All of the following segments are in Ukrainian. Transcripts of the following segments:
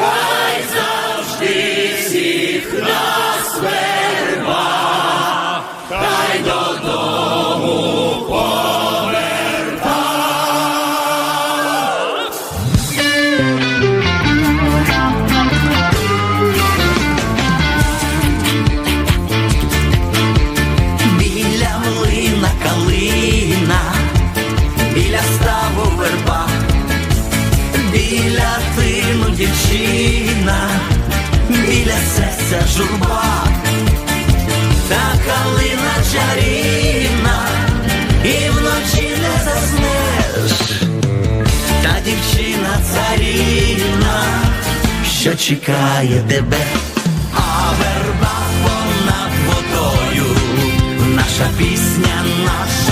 cry. Це журба, та калина чарівна, і вночі не заснеш, та дівчина царівна, що чекає тебе, а верба понад водою, наша пісня, наша.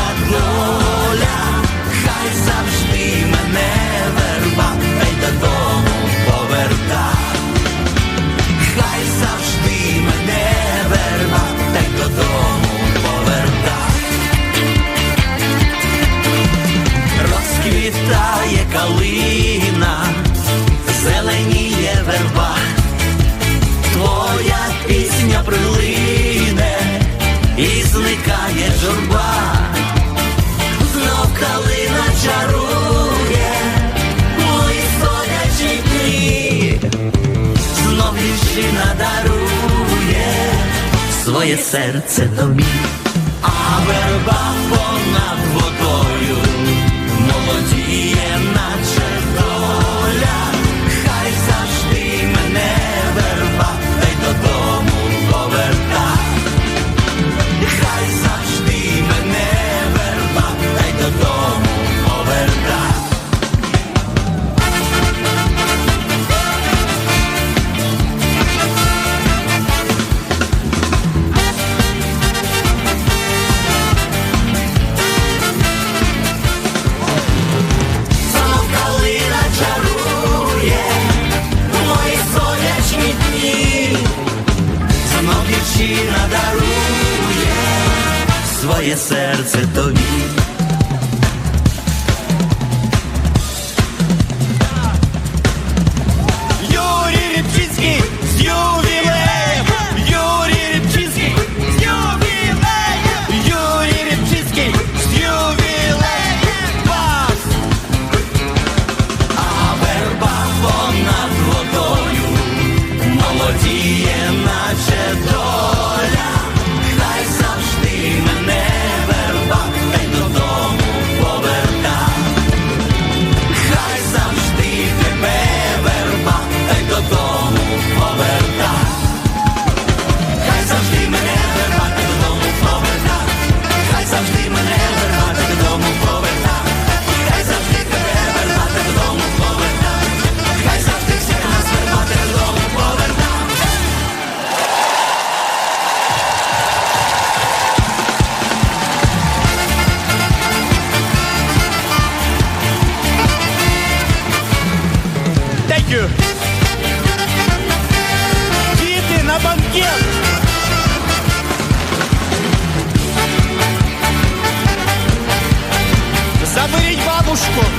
дівчина дарує своє серце тобі, а верба понад моє серце тобі. Moskva